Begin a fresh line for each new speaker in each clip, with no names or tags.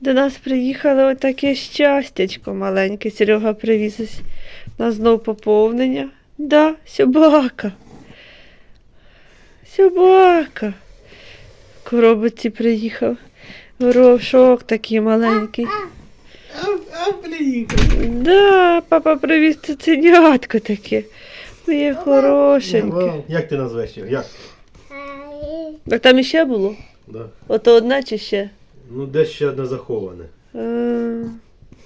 До нас приїхало отаке щастячко маленьке. Серега привіз ось на знов поповнення. Да, собака. Собака. В коробочці приїхав. Горошок такий маленький.
А, блін.
Да, папа привіз цуценятко таке. Моє хорошеньке.
Як ти назвеш його? Як?
Так там іще було?
Да.
Ото одна чи ще?
Ну, десь ще одне заховане.
Е,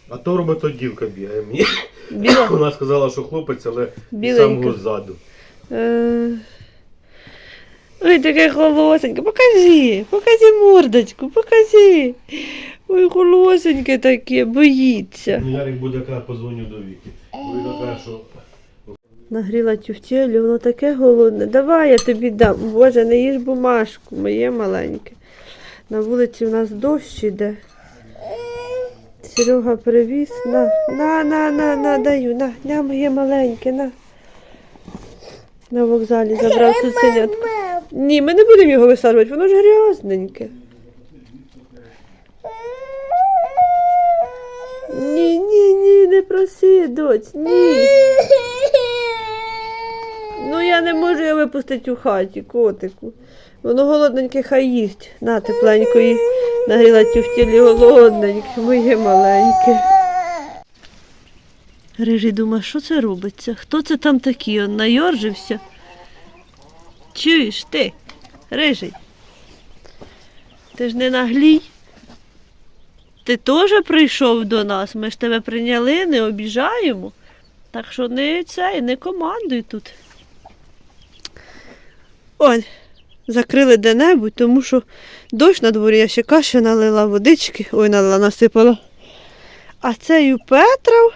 А то робить то дівка бігає мені.
Біла.
Вона сказала, що хлопець, але
Біленька.
самого ззаду.
Е, Ой, таке холосеньке. Покажи, покажи мордочку, покажи. Ой, холосеньке таке, боїться.
Ну, Ярик буде каже, позвоню до Віки. Бо Віка каже, що
Нагріла тюфтєлю, воно таке голодне. Давай я тобі дам. Боже, не їж бумажку, моє маленьке. На вулиці в нас дощ іде. Серега привіз. На, на, на, на, на, даю, на, на, моє маленьке, на. На вокзалі забрав цуценятку. Ні, ми не будемо його висаджувати, воно ж грязненьке. Ні, ні, ні, не проси, доць, ні. Ну я не можу його випустити у хаті, котику. Воно голодненьке хай їсть. На тепленької нагріла тюфтілі голодненьке, моє маленьке. Рижий думає, що це робиться? Хто це там такий? Он найоржився? Чуєш ти, рижий? Ти ж не наглій. Ти теж прийшов до нас, ми ж тебе прийняли, не обіжаємо. Так що не цей, не командуй тут. Ой, закрили де-небудь, тому що дощ на дворі, я ще каші налила водички, ой, налила, насипала. А цей у Петра.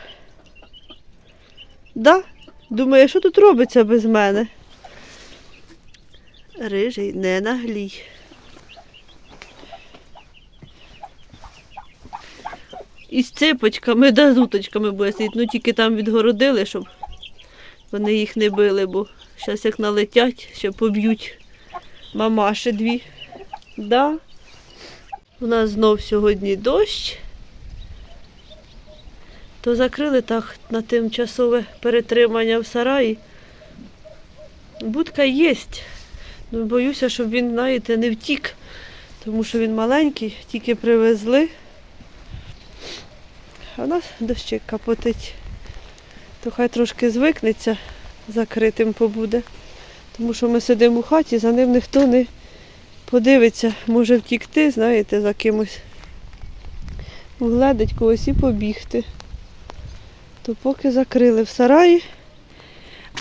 Да, думає, що тут робиться без мене. Рижий, не наглій. І з ципочками да з уточками буде сидіти. Ну тільки там відгородили, щоб вони їх не били, бо зараз як налетять, ще поб'ють мамаші дві. Да. У нас знов сьогодні дощ. То закрили так на тимчасове перетримання в сараї. Будка є. Ну, боюся, щоб він, знаєте, не втік, тому що він маленький, тільки привезли. А у нас дощик капотить. То хай трошки звикнеться, закритим побуде. Тому що ми сидимо у хаті, за ним ніхто не подивиться, може втікти, знаєте, за кимось. Вгледить когось і побігти. То поки закрили в сараї,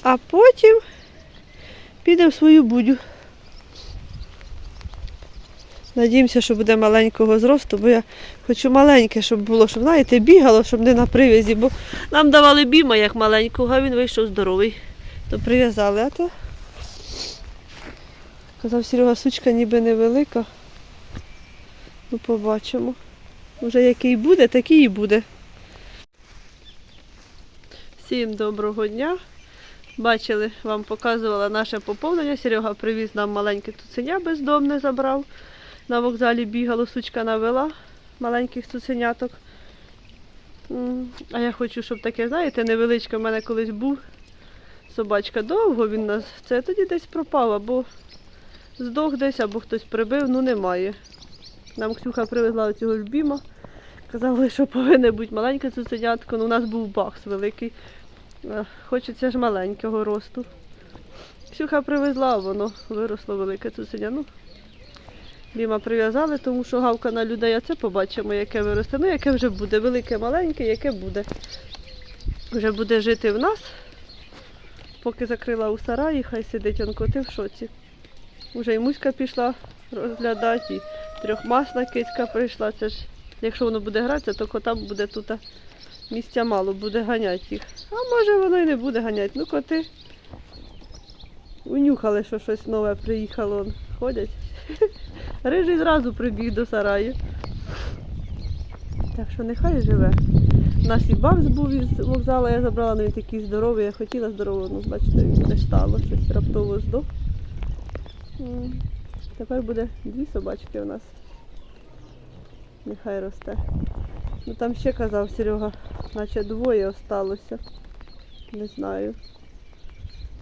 а потім піде в свою будю. Надіємося, що буде маленького зросту, бо я хочу маленьке, щоб було, щоб, знаєте, бігало, щоб не на привязі, бо нам давали біма як маленького, а він вийшов здоровий. То прив'язали, а то казав Серега, сучка ніби невелика. Ну, побачимо. Вже який буде, такий і буде. Всім доброго дня. Бачили, вам показувала наше поповнення. Серега привіз нам маленьке цуценя бездомне забрав. На вокзалі бігало, сучка навела маленьких цуценяток. А я хочу, щоб таке, знаєте, невеличке в мене колись був. Собачка довго він нас. Це тоді десь пропав, або здох десь, або хтось прибив, ну немає. Нам Ксюха привезла цього любіма. Казали, що повинне бути маленьке цуценятко. Ну, у нас був бакс великий. Е, Хочеться ж маленького росту. Ксюха привезла, воно виросло велике цуценя. Ну, Біма прив'язали, тому що гавка на людей, а це побачимо, яке виросте. Ну, яке вже буде, велике, маленьке, яке буде. Вже буде жити в нас. Поки закрила у сараї, хай сидить он коти в шоці. Уже і муська пішла розглядати, і трьохмасна кицька прийшла. Це ж, якщо воно буде гратися, то котам буде тут місця мало, буде ганяти їх. А може воно і не буде ганяти. Ну коти унюхали, що щось нове приїхало, ходять. Рижий зразу прибіг до сараю. Так що нехай живе. Нас і бабс був із вокзалу, я забрала, він такий здоровий, я хотіла здорового, ну бачите, він не стало, щось раптово здох. Тепер буде дві собачки у нас. Нехай росте. Ну там ще казав Серега, наче двоє осталося. Не знаю.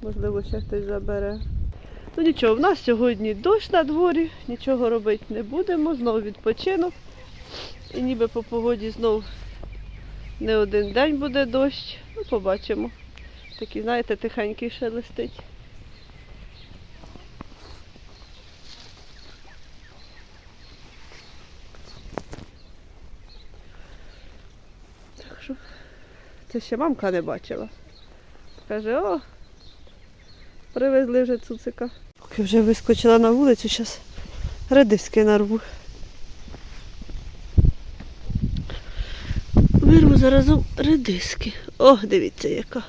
Можливо, ще хтось забере. Ну нічого, в нас сьогодні дощ на дворі, нічого робити не будемо, знову відпочинок. І ніби по погоді знов не один день буде дощ. Ну, побачимо. Такий, знаєте, тихенький шелестить. Так що це ще мамка не бачила. Каже, о, привезли вже цуцика. Поки вже вискочила на вулицю, зараз редиски нарву. Вирву заразом редиски. О, дивіться яка.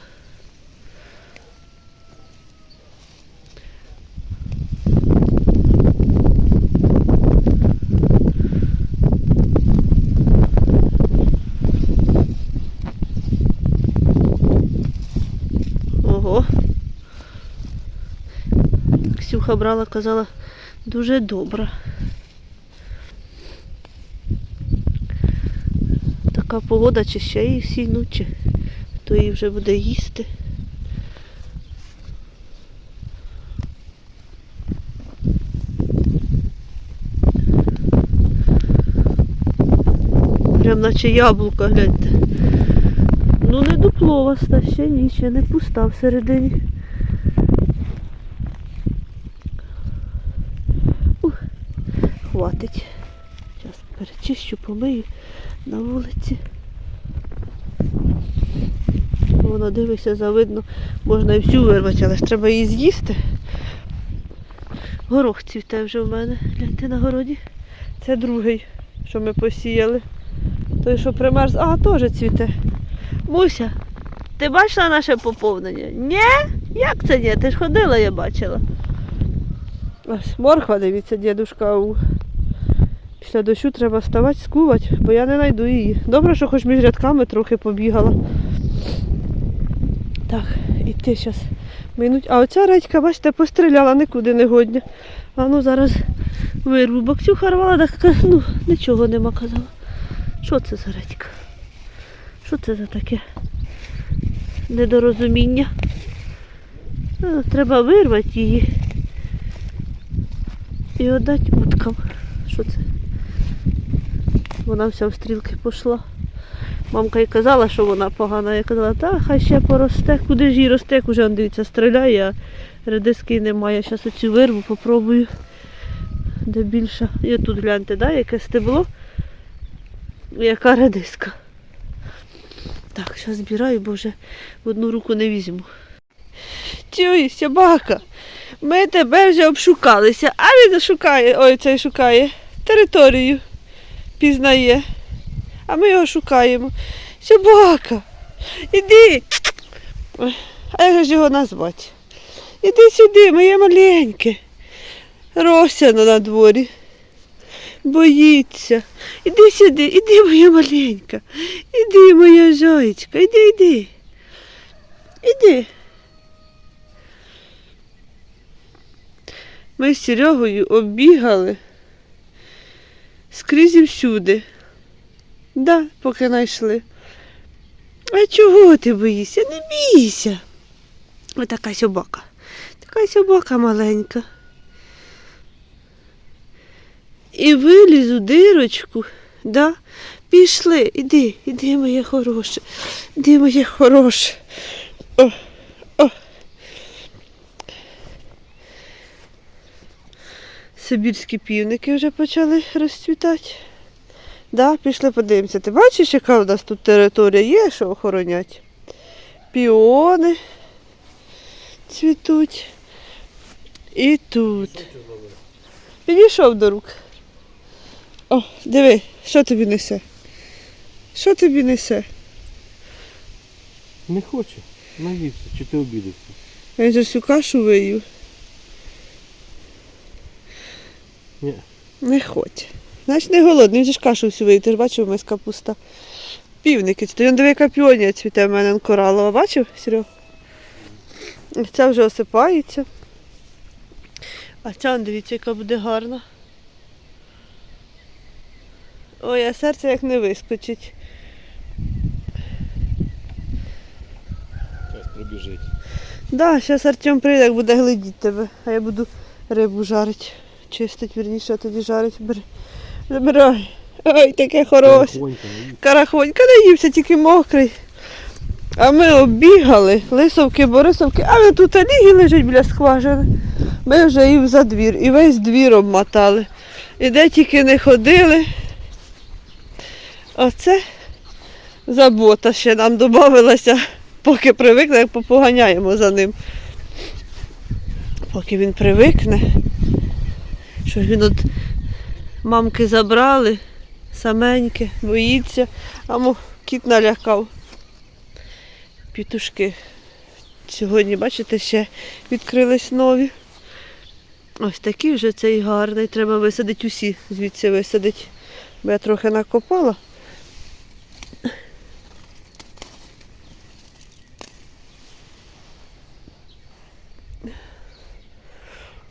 Ого. Ксюха брала, казала, дуже добра. Така погода, чи ще її всі ночі, хто її вже буде їсти. Прям наче яблука, гляньте. Ну не дупловаста, ще ні, ще не пуста всередині. Ух, хватить. Зараз перечищу, помию на вулиці. Воно дивися, завидно, можна і всю вирвати, але ж треба її з'їсти. Горох цвіте вже в мене. Гляньте на городі. Це другий, що ми посіяли. Той, що примерз, а, теж цвіте. Муся, ти бачила наше поповнення? Ні? Як це ні? Ти ж ходила, я бачила. Ось морква, дивіться, дідушка. Після дощу треба вставати, скувати, бо я не знайду її. Добре, що хоч між рядками трохи побігала. Так, і ти зараз минуть. А оця редька, бачите, постріляла, нікуди не годня. А ну зараз вирву. Бо Ксюха рвала, так ну, нічого нема казала. Що це за редька? Що це за таке недорозуміння? А, треба вирвати її і віддати уткам. Що це? Вона вся в стрілки пішла. Мамка й казала, що вона погана. Я казала, та хай ще поросте. Куди ж їй росте, як уже дивіться, стріляє, а редиски немає. Зараз оцю вирву, попробую. Де більше. І тут гляньте, да, яке стебло. Яка редиска. Так, зараз збираю, бо вже в одну руку не візьму. Чуєш, собака, ми тебе вже обшукалися, а він шукає, ой, цей шукає територію, пізнає. А ми його шукаємо. Собака, іди. А як ж його назвати? Іди сюди, моє маленьке. Росяно на дворі. Боїться. Іди сюди, іди, моя маленька. Іди, моя зайчка, іди, іди. Іди. Ми з Серегою оббігали скрізь і всюди. Да, поки знайшли. А чого ти боїшся? Не бійся. Ось така собака. Така собака маленька. І виліз у дирочку. Да? Пішли, іди, іди, моє хороше, іди, моє хороше. О. Сибірські півники вже почали розцвітати. Да, пішли подивимося. Ти бачиш, яка у нас тут територія є, що охоронять? Піони цвітуть. І тут. Підійшов до рук. О, диви, що тобі несе? Що тобі несе?
Не хоче. Наївся, чи ти обідався?
Він же всю кашу виїв.
Ні.
Не хоче. Значить не голодний, він же ж кашу всю виїв, ти ж бачив, миска пуста. Півники, він диви, яка піонія цвіте в мене коралова, бачив, Серег? Ця вже осипається. А ця, дивіться, яка буде гарна. Ой, а серце як не вискочить.
Зараз пробіжить.
Да, зараз Артем прийде, як буде глядіти тебе, а я буду рибу жарити. Чистить, вірніше, а тоді жарить. Забирай. Ой, таке хороше. Карахонька не ївся, тільки мокрий. А ми оббігали, лисовки, борисовки, а ви тут ліги лежить біля скважини. Ми вже і за двір, і весь двір обмотали. І де тільки не ходили. Оце забота ще нам додавалася, поки привикне, як попоганяємо за ним. Поки він привикне, що він от мамки забрали, саменьке, боїться, а мо кіт налякав. Пітушки. Сьогодні, бачите, ще відкрились нові. Ось такий вже цей гарний. Треба висадити усі, звідси висадити. Бо я трохи накопала.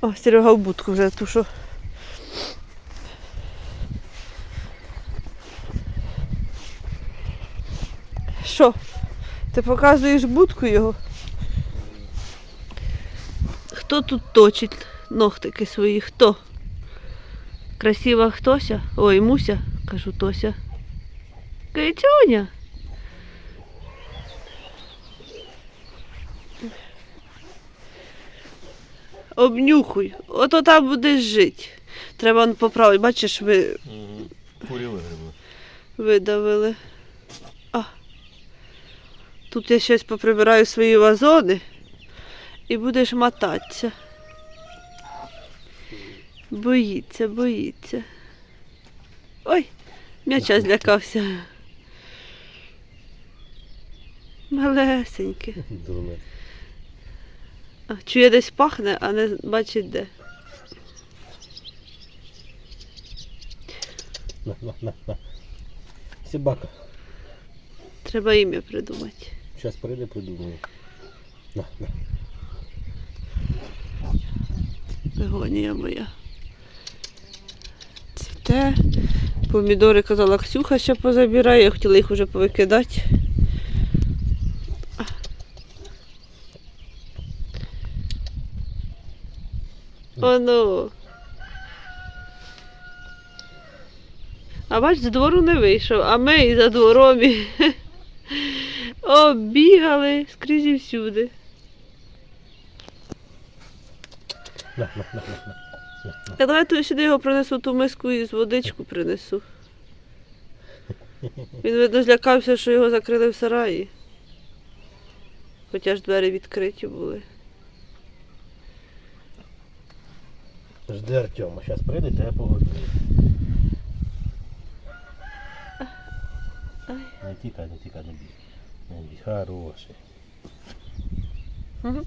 О, Серега в будку вже ту, що. Ти показуєш будку його? Хто тут точить ногтики свої? Хто? Красива хтося? Ой, Муся, кажу Тося. Китюня. Обнюхуй. Ото там будеш жити. Треба поправити. Бачиш, ви
Угу. Курі вигребли.
видавили. Тут я щось поприбираю свої вазони і будеш мотатися. Боїться, боїться. Ой, м'яча злякався. Малесеньке. А, чує десь пахне, а не бачить де.
На, на, на, на. Собака.
Треба ім'я придумати.
Зараз прийде, придумаю. На, на.
Бегонія моя. Цвіте. Помідори казала Ксюха ще позабирає, я хотіла їх вже повикидати. Оно. А бач, з двору не вийшов, а ми і за двором і оббігали скрізь і всюди.
На, на, на, на, на.
Я давай то сюди його принесу ту миску і з водичку принесу. Він, видно, злякався, що його закрили в сараї. Хоча ж двері відкриті були.
Жди Артема. Зараз прийде, тебе погодує. Не тікай, не тікай, не бій. Хороший.
Мгм.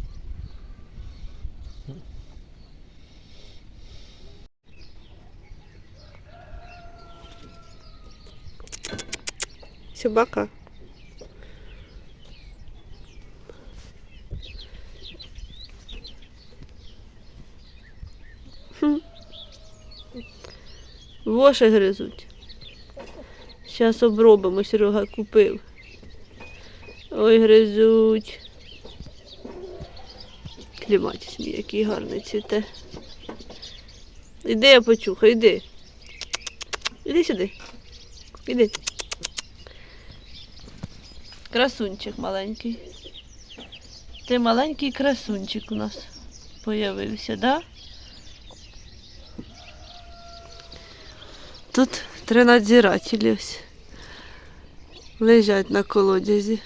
Собака. Хм. Гризуть. Зараз обробимо, Серега купив. Ой, гризуть. Кліматіс мій, який гарний цвіте. Іди я почухаю, іди. Іди сюди. Іди. Красунчик маленький. Ти маленький красунчик у нас появився, да? Тут три надзирателі ось. Лежать на колодязі.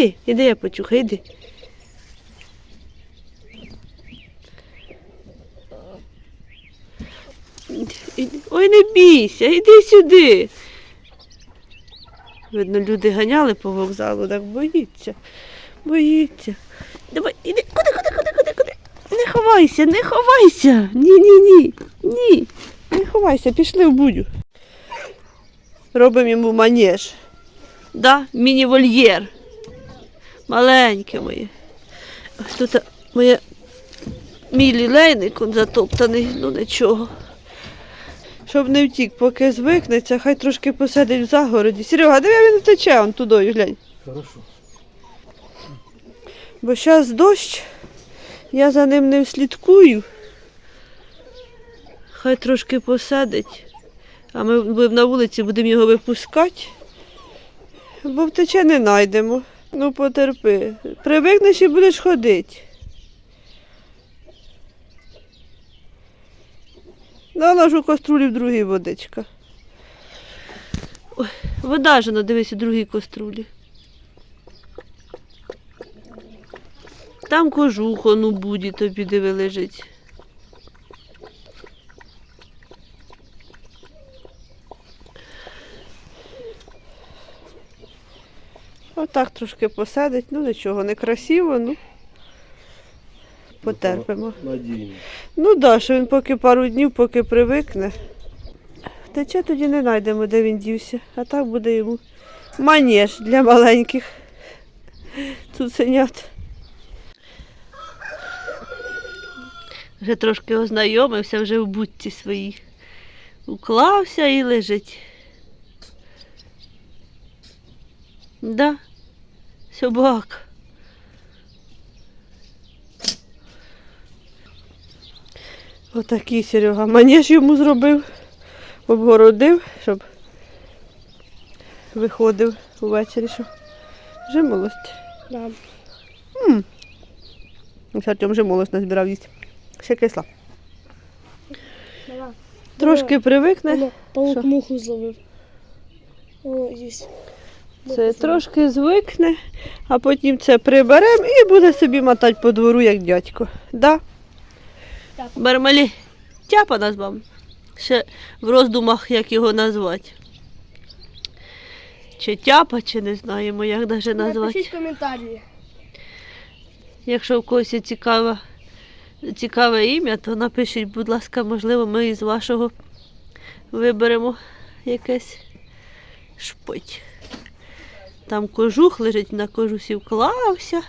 Іди, іди, я почухаю, іди. Ой, не бійся, іди сюди. Видно, люди ганяли по вокзалу, так боїться. Боїться. Давай, іди, куди, куди, куди, куди, куди? Не ховайся, не ховайся. Ні, ні, ні. Ні. Не ховайся, пішли в будю. Робимо йому манеж. Да, міні-вольєр. Маленьке моє. Ось тут моє Мій лілейник он затоптаний, ну нічого. Щоб не втік, поки звикнеться, хай трошки посидить в загороді. Серега, диви, він втече он туди, глянь.
Хорошо.
Бо зараз дощ, я за ним не слідкую. Хай трошки посадить, а ми будемо на вулиці будемо його випускати. Бо втече не знайдемо. Ну потерпи. Привикнеш і будеш ходити. Дала ж у каструлі в другій водичка. Ой, вода ж, ну, дивись, у другій каструлі. Там кожух он у буді тобі диви лежить. Отак трошки посадить, ну нічого, не красиво, ну потерпимо.
Надійно.
Ну да, що він поки пару днів, поки привикне. Втече тоді не знайдемо, де він дівся. А так буде йому манеж для маленьких цуценят. Вже трошки ознайомився, вже в будці своїй. Уклався і лежить. Да, собака. Отакий Серега манеж йому зробив, обгородив, щоб виходив увечері, щоб жимолость.
Да.
Артем жимолость назбирав їсти. Ще кисла. Трошки привикне.
Паук муху зловив. О, їсть.
Це трошки звикне, а потім це приберемо і буде собі мотати по двору, як дядько. Да? Бармалі, тяпа назвав. Ще в роздумах, як його назвати. Чи тяпа, чи не знаємо, як навіть назвати.
Напишіть коментарі.
Якщо в когось є цікаве, цікаве ім'я, то напишіть, будь ласка, можливо, ми із вашого виберемо якесь шпить. Там кожух лежить, на кожусі вклався.